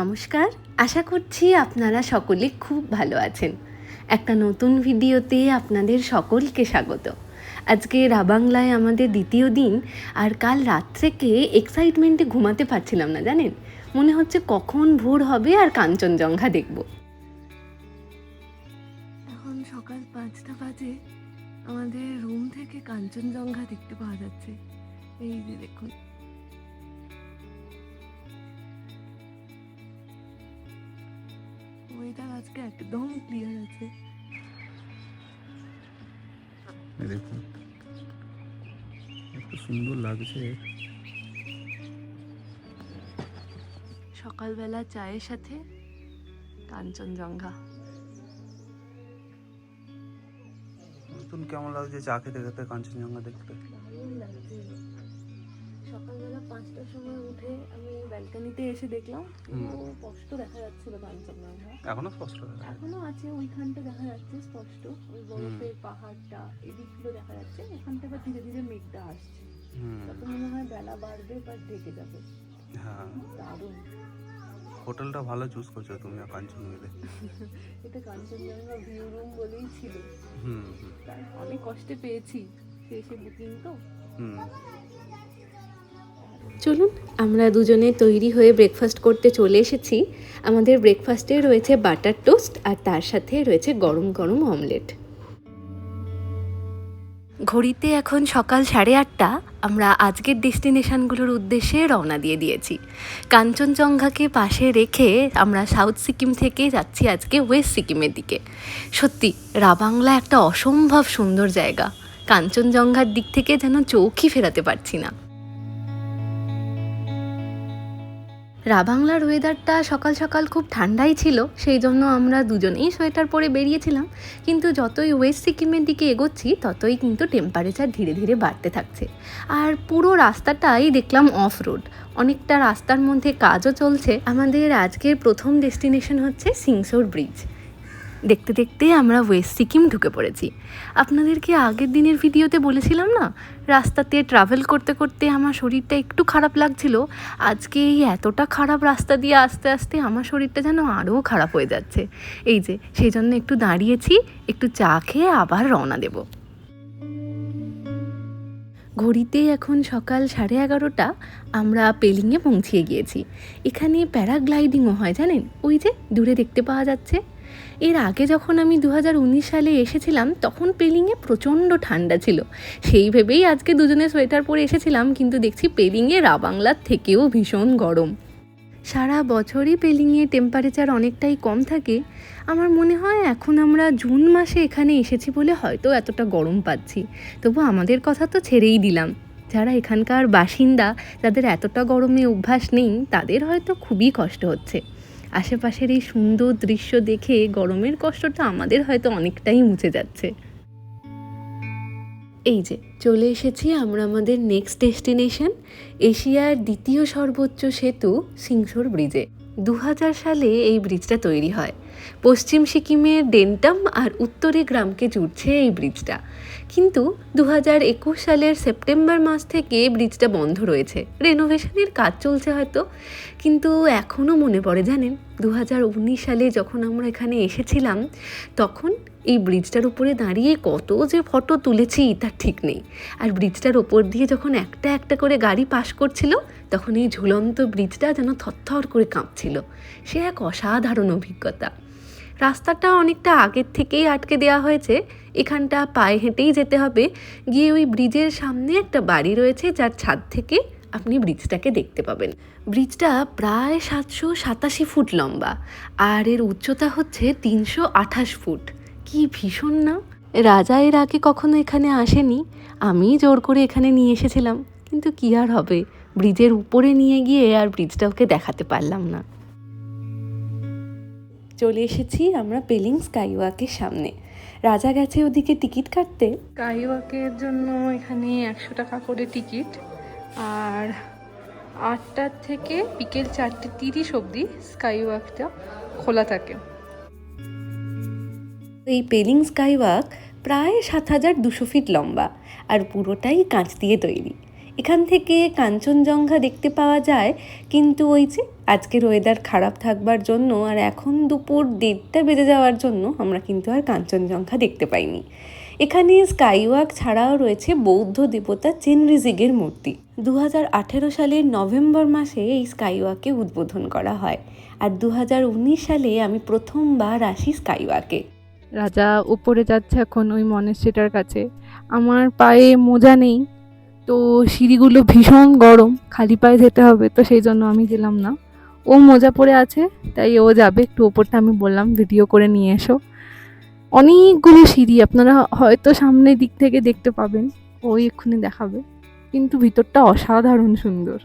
নমস্কার। আশা করছি আপনারা সকলে খুব ভালো আছেন। একটা নতুন ভিডিওতে আপনাদের সকলকে স্বাগত। আজকে রাবাংলায় আমাদের দ্বিতীয় দিন, আর কাল রাত থেকে এক্সাইটমেন্টে ঘুমাতে পারছিলাম না, জানেন? মনে হচ্ছে কখন ভোর হবে আর কাঞ্চনজঙ্ঘা দেখব। এখন সকাল পাঁচটা বাজে, আমাদের রুম থেকে কাঞ্চনজঙ্ঘা দেখতে পাওয়া যাচ্ছে। এই যে দেখুন। ওয়েদার আজকে একদম ক্লিয়ার আছে। দেখুন এত সুন্দর লাগছে। সকালবেলা চায়ের সাথে কাঞ্চনজঙ্ঘা। নতুন কেমন লাগছে চা খেতে খেতে কাঞ্চনজঙ্ঘা দেখতে? সকালবেলা পাঁচটার ব্যালকনিতে এসে দেখলাম। স্পষ্ট দেখা যাচ্ছিল কাঞ্চনজঙ্ঘা এখনও স্পষ্ট। এখনও আছে ওইখানটা দেখা যাচ্ছে স্পষ্ট। ওই বরফের পাহাড়টা এদিকগুলো দেখা যাচ্ছে। এখানটা এবার ধীরে ধীরে মেঘটা আসছে। তখন মনে হয় বেলা বাড়বে বা ঢেকে যাবে। হ্যাঁ। দারুণ। হোটেলটা ভালো চুজ করছ তুমি কাঞ্চন মিলে এটা কাঞ্চনজঙ্ঘা ভিউ রুম বলেই ছিল। হুম অনেক কষ্টে পেয়েছি। শেষে বুকিং তো। হুম। চলুন, আমরা দুজনে তৈরি হয়ে ব্রেকফাস্ট করতে চলে এসেছি। আমাদের ব্রেকফাস্টে রয়েছে বাটার টোস্ট আর তার সাথে রয়েছে গরম গরম অমলেট ঘড়িতে এখন সকাল সাড়ে আটটা, আমরা আজকের ডেস্টিনেশনগুলোর উদ্দেশ্যে রওনা দিয়ে দিয়েছি। কাঞ্চনজঙ্ঘাকে পাশে রেখে আমরা সাউথ সিকিম থেকে যাচ্ছি আজকে ওয়েস্ট সিকিমের দিকে। সত্যি, রাবাংলা একটা অসম্ভব সুন্দর জায়গা। কাঞ্চনজঙ্ঘার দিক থেকে যেন চোখই ফেরাতে পারছি না। রাবাংলার ওয়েদারটা সকাল সকাল খুব ঠান্ডাই ছিল, সেই জন্য আমরা দুজনেই সোয়েটার পরে বেরিয়েছিলাম। কিন্তু যতই ওয়েস্ট সিকিমের দিকে এগোচ্ছি, ততই কিন্তু টেম্পারেচার ধীরে ধীরে বাড়তে থাকছে। আর পুরো রাস্তাটাই দেখলাম অফ রোড অনেকটা রাস্তার মধ্যে কাজও চলছে। আমাদের আজকের প্রথম ডেস্টিনেশন হচ্ছে সিংসোর ব্রিজ দেখতে দেখতে আমরা ওয়েস্ট সিকিম ঢুকে পড়েছি। আপনাদেরকে আগের দিনের ভিডিওতে বলেছিলাম না? রাস্তাতে ট্রাভেল করতে করতে আমার শরীরটা একটু খারাপ লাগছিল। আজকে এই এতটা খারাপ রাস্তা দিয়ে আস্তে আস্তে আমার শরীরটা যেন আরও খারাপ হয়ে যাচ্ছে। এই যে, সেই জন্য একটু দাঁড়িয়েছি, একটু চা খেয়ে আবার রওনা দেব। ঘড়িতে এখন সকাল সাড়ে এগারোটা, আমরা পেলিংয়ে পৌঁছিয়ে গিয়েছি। এখানে প্যারাগ্লাইডিংও হয়, জানেন? ওই যে, দূরে দেখতে পাওয়া যাচ্ছে। এর আগে যখন আমি দু হাজার উনিশ সালে এসেছিলাম, তখন পেলিংয়ে প্রচণ্ড ঠান্ডা ছিল। সেই ভেবেই আজকে দুজনে সোয়েটার পরে এসেছিলাম, কিন্তু দেখছি পেলিংয়ে রাবাংলার থেকেও ভীষণ গরম। সারা বছরই পেলিংয়ে টেম্পারেচার অনেকটাই কম থাকে। আমার মনে হয় এখন আমরা জুন মাসে এখানে এসেছি বলে হয়তো এতটা গরম পাচ্ছি। তবু আমাদের কথা তো ছেড়েই দিলাম। যারা এখানকার বাসিন্দা যাদের এতটা গরমে অভ্যাস নেই, তাদের হয়তো খুবই কষ্ট হচ্ছে। আশেপাশের এই সুন্দর দৃশ্য দেখে গরমের কষ্টটা আমাদের হয়তো অনেকটাই মুছে যাচ্ছে। এই যে, চলে এসেছি আমরা আমাদের নেক্সট ডেস্টিনেশন এশিয়ার দ্বিতীয় সর্বোচ্চ সেতু সিংসোর ব্রিজে দু হাজার সালে এই ব্রিজটা তৈরি হয়। পশ্চিম সিকিমের ডেন্টাম আর উত্তরে গ্রামকে জুড়ছে এই ব্রিজটা। কিন্তু দু সালের সেপ্টেম্বর মাস থেকে ব্রিজটা বন্ধ রয়েছে। রেনোভেশনের কাজ চলছে হয়তো, কিন্তু এখনও মনে পড়ে জানেন? দু হাজার উনিশ সালে যখন আমরা এখানে এসেছিলাম, তখন এই ব্রিজটার উপরে দাঁড়িয়ে কত যে ফটো তুলেছি, তার ঠিক নেই। আর ব্রিজটার ওপর দিয়ে যখন একটা একটা করে গাড়ি পাশ করছিল, তখন এই ঝুলন্ত ব্রিজটা যেন থরথর করে কাঁপছিল। সে এক অসাধারণ অভিজ্ঞতা। রাস্তাটা অনেকটা আগের থেকেই আটকে দেওয়া হয়েছে। এখানটা পায়ে হেঁটেই যেতে হবে। গিয়ে ওই ব্রিজের সামনে একটা বাড়ি রয়েছে, যার ছাদ থেকে আপনি ব্রিজটাকে দেখতে পাবেন। ব্রিজটা প্রায় সাতশো সাতাশি ফুট লম্বা, আর এর উচ্চতা হচ্ছে তিনশো আঠাশ ফুট। কি ভীষণ না? রাজা এর আগে কখনো এখানে আসেনি। আমি জোর করে এখানে নিয়ে এসেছিলাম। কিন্তু কি আর হবে? ব্রিজের উপরে নিয়ে গিয়ে আর ব্রিজটা ওকে দেখাতে পারলাম না। চলে এসেছি আমরা পেলিং স্কাইওয়াকের সামনে। রাজা গেছে ওদিকে টিকিট কাটতে। স্কাইওয়াকের জন্য এখানে একশো টাকা করে টিকিট। আর আটটার থেকে বিকেল চারটে তিরিশ অবধি স্কাইওয়াকটা খোলা থাকে। এই পেলিং স্কাইওয়াক প্রায় সাত হাজার দুশো ফিট লম্বা আর পুরোটাই কাঁচ দিয়ে তৈরি। এখান থেকে কাঞ্চনজঙ্ঘা দেখতে পাওয়া যায়, কিন্তু ওই যে আজকের ওয়েদার খারাপ থাকবার জন্য আর এখন দুপুর দেড়টা বেজে যাওয়ার জন্য আমরা কিন্তু আর কাঞ্চনজঙ্ঘা দেখতে পাইনি। এখানে স্কাইওয়াক ছাড়াও রয়েছে বৌদ্ধ দেবতা চেনরিজিগের মূর্তি। দু সালের নভেম্বর মাসে এই স্কাইওয়াকে উদ্বোধন করা হয় আর দু হাজার উনিশ সালে আমি প্রথমবার আসি স্কাইওয়াকে। রাজা উপরে যাচ্ছে এখন ওই মনেস্ট্রিটার কাছে। আমার পায়ে মোজা নেই, তো সিঁড়িগুলো ভীষণ গরম, খালি পায়ে যেতে হবে, তো সেই জন্য আমি গেলাম না। ও মোজা পরে আছে, তাই ও যাবে, একটু ওপরটা আমি বললাম ভিডিও করে নিয়ে এসো। অনেকগুলো সিঁড়ি, আপনারা হয়তো সামনের দিক থেকে দেখতে পাবেন। ওই এক্ষুনি দেখাবে, কিন্তু ভিতরটা অসাধারণ সুন্দর।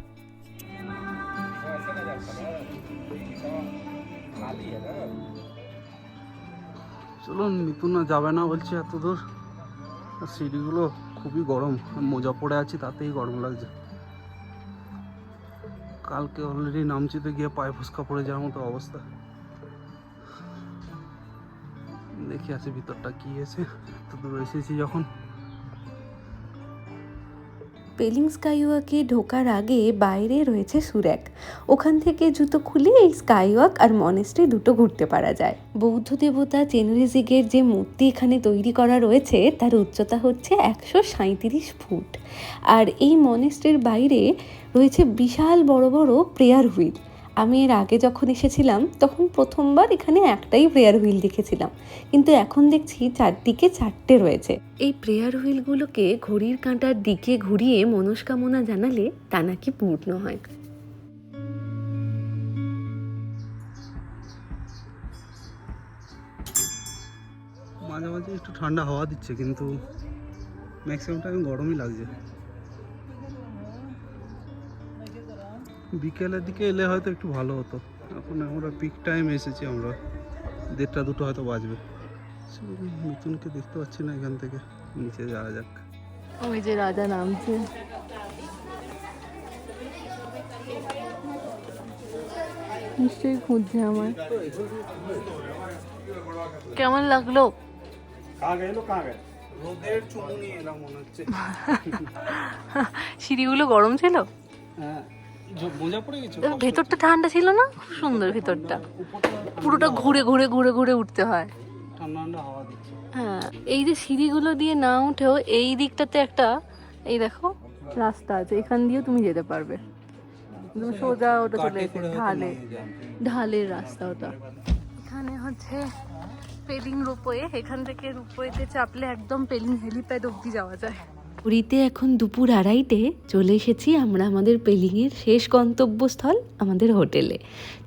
চলুন, মিথুন না যাবে না বলছি এত দূর। সিঁড়িগুলো খুবই গরম মোজা পড়ে আছি, তাতেই গরম লাগছে। কালকে অলরেডি নামচিতে গিয়ে পায়ে ফুসকা পড়ে যাওয়ার মতো অবস্থা। দেখি আছে ভিতরটা কি আছে। এত দূর এসেছি যখন। পেলিং স্কাইওয়াকে ঢোকার আগে বাইরে রয়েছে সুরেক। ওখান থেকে জুতো খুলে এই স্কাইওয়াক আর মনেস্ট্রি দুটো ঘুরতে পারা যায়। বৌদ্ধ দেবতা চেনরিজিগের যে মূর্তি এখানে তৈরি করা রয়েছে, তার উচ্চতা হচ্ছে একশো সাঁইত্রিশ ফুট। আর এই মনেস্ট্রির বাইরে রয়েছে বিশাল বড় বড় প্রেয়ার হুইল। আমি এর আগে যখন এসেছিলাম তখন প্রথমবার এখানে একটাই প্রেয়ার হুইল দেখেছিলাম। কিন্তু এখন দেখছি চারদিকে চারটে রয়েছে। এই প্রেয়ার হুইলগুলোকে ঘড়ির কাঁটার দিকে ঘুরিয়ে মনস্কামনা জানালে তা নাকি পূর্ণ হয়। মাঝে মাঝে একটু ঠান্ডা হাওয়া দিচ্ছে কিন্তু ম্যাক্সিমাম টাইম গরমই লাগছে। বিকেলের দিকে এলে হয়তো একটু ভালো হতো। এখন আমরা পিক টাইম এসেছি আমরা। দেড়টা দুটো হয়তো বাজবে। মিথুনকে দেখতে পাচ্ছি না এখান থেকে। নিচে যাওয়া যাক। ওই যে রাজা নামছে। নিশ্চয়ই খুঁজছে আমার কেমন লাগল? মনে সিঁড়িগুলো গরম ছিল? হ্যাঁ। ভেতরটা ঠান্ডা ছিল না? খুব সুন্দর ভেতরটা। পুরোটা ঘুরে ঘুরে ঘুরে ঘুরে উঠতে হয়। হ্যাঁ এই যে সিঁড়িগুলো দিয়ে না উঠেও এই দিকটাতে একটা এই দেখো রাস্তা আছে। এখান দিয়েও তুমি যেতে পারবে। সোজা ওটা চলে এসে ঢালে। ঢালের রাস্তা ওটা। এখানে হচ্ছে পেলিং রোপওয়ে। এখান থেকে রোপওয়েতে চাপলে একদম পেলিং হেলিপ্যাড অব্দি যাওয়া যায়। পুরীতে এখন দুপুর আড়াইটে চলে এসেছি আমরা আমাদের পেলিংয়ের শেষ গন্তব্যস্থল আমাদের হোটেলে।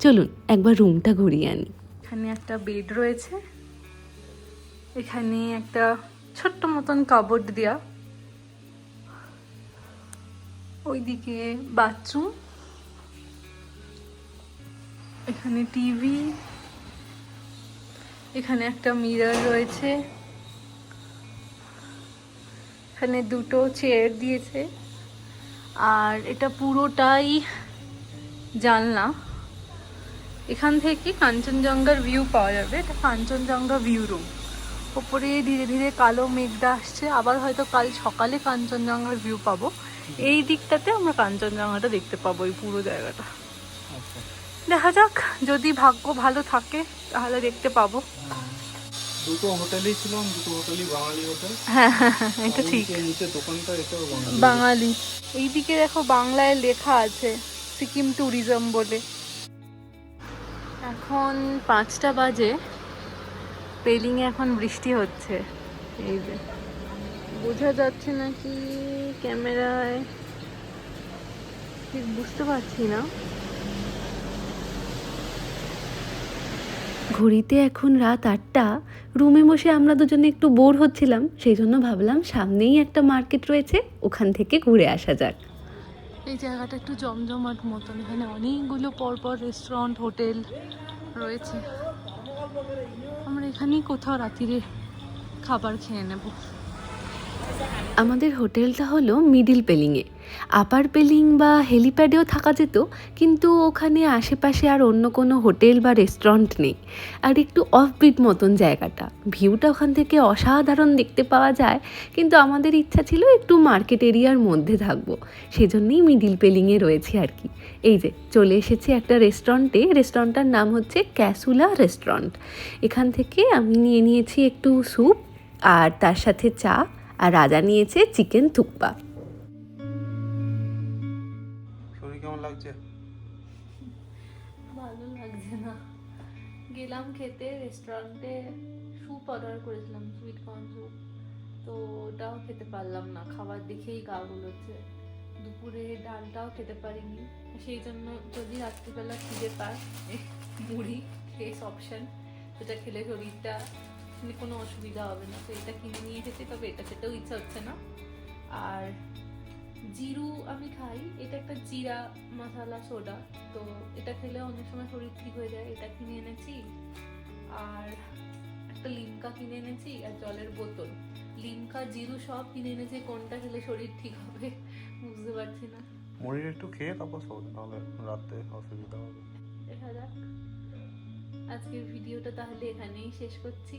চলুন, একবার রুমটা ঘুরিয়ে আনি। এখানে একটা বেড রয়েছে। এখানে একটা ছোট্ট মতন কাবোর্ড দেওয়া ওইদিকে বাথরুম। এখানে টিভি। এখানে একটা মিরর রয়েছে। এখানে দুটো চেয়ার দিয়েছে। আর এটা পুরোটাই জানলা। এখান থেকে কাঞ্চনজঙ্ঘার ভিউ পাওয়া যাবে। এটা কাঞ্চনজঙ্ঘা ভিউ রুম ওপরে ধীরে ধীরে কালো মেঘটা আসছে। আবার হয়তো কাল সকালে কাঞ্চনজঙ্ঘার ভিউ পাবো। এই দিকটাতে আমরা কাঞ্চনজঙ্ঘাটা দেখতে পাবো এই পুরো জায়গাটা। দেখা যাক যদি ভাগ্য ভালো থাকে তাহলে দেখতে পাবো। দুটো হোটেলেই ছিলাম দুটো হোটেলই বাঙালি হোটেল। হ্যাঁ হ্যাঁ হ্যাঁ, এটা ঠিক। নিচে- দোকানটা এটাও বাঙালি বাঙালি। এইদিকে দেখো বাংলায় লেখা আছে সিকিম ট্যুরিজম বলে। এখন পাঁচটা বাজে পেলিংয়ে এখন বৃষ্টি হচ্ছে। এই যে। বোঝা যাচ্ছে নাকি ক্যামেরায় ঠিক বুঝতে পারছি না। ঘড়িতে এখন রাত আটটা। রুমে বসে আমরা দুজনে একটু বোর হচ্ছিলাম, সেই জন্য ভাবলাম সামনেই একটা মার্কেট রয়েছে, ওখান থেকে ঘুরে আসা যাক। এই জায়গাটা একটু জমজমাট মতন, এখানে অনেকগুলো পরপর রেস্টুরেন্ট হোটেল রয়েছে। আমরা এখানেই কোথাও রাত্রিরে খাবার খেয়ে নেব। আমাদের হোটেলটা হলো মিডিল পেলিংয়ে। আপার পেলিং বা হেলিপ্যাডেও থাকা যেত, কিন্তু ওখানে আশেপাশে আর অন্য কোনো হোটেল বা রেস্টুরেন্ট নেই। আর একটু অফবিট মতন জায়গাটা। ভিউটা ওখান থেকে অসাধারণ দেখতে পাওয়া যায়, কিন্তু আমাদের ইচ্ছা ছিল একটু মার্কেট এরিয়ার মধ্যে থাকব। সেজন্যই মিডিল পেলিংয়ে রয়েছি আর কি। এই যে, চলে এসেছি একটা রেস্টুরেন্টে। রেস্টুরেন্টটার নাম হচ্ছে ক্যাসুলা রেস্টুরেন্ট। এখান থেকে আমি নিয়ে নিয়েছি একটু স্যুপ আর তার সাথে চা। আর রাজা নিয়েছে চিকেন থুকপা। শরীর কেমন লাগছে? ভালো লাগছে না। গেলাম খেতে রেস্টুরেন্টে স্যুপ অর্ডার করেছিলাম সুইট কর্ন স্যুপ তো ওটাও খেতে পারলাম না খাবার দেখেই গা গুলোচ্ছে। দুপুরে ডালটাও খেতে পারিনি। সেই জন্য যদি রাত্রিবেলা খিদে পায় মুড়ি ফ্রেশ অপশন সেটা খেলে শরীরটা মানে কোনো অসুবিধা হবে না। তো এটা কিনে নিয়ে এসেছি তবে এটা খেতেও ইচ্ছা হচ্ছে না। আর জিরু আমি খাই এটা একটা জিরা মশলা সোডা। তো এটা খেলে অনেক সময় শরীর ঠিক হয়ে যায় এটা কিনে এনেছি। আর একটা লিমকা কিনে এনেছি আর জলের বোতল। লিমকা জিরু সব কিনে এনেছি কোনটা খেলে শরীর ঠিক হবে বুঝতে পারছি না। মুড়ির একটু খেয়ে তারপর শোন রাতে অসুবিধা হবে। দেখা যাক। আজকের ভিডিওটা তাহলে এখানেই শেষ করছি।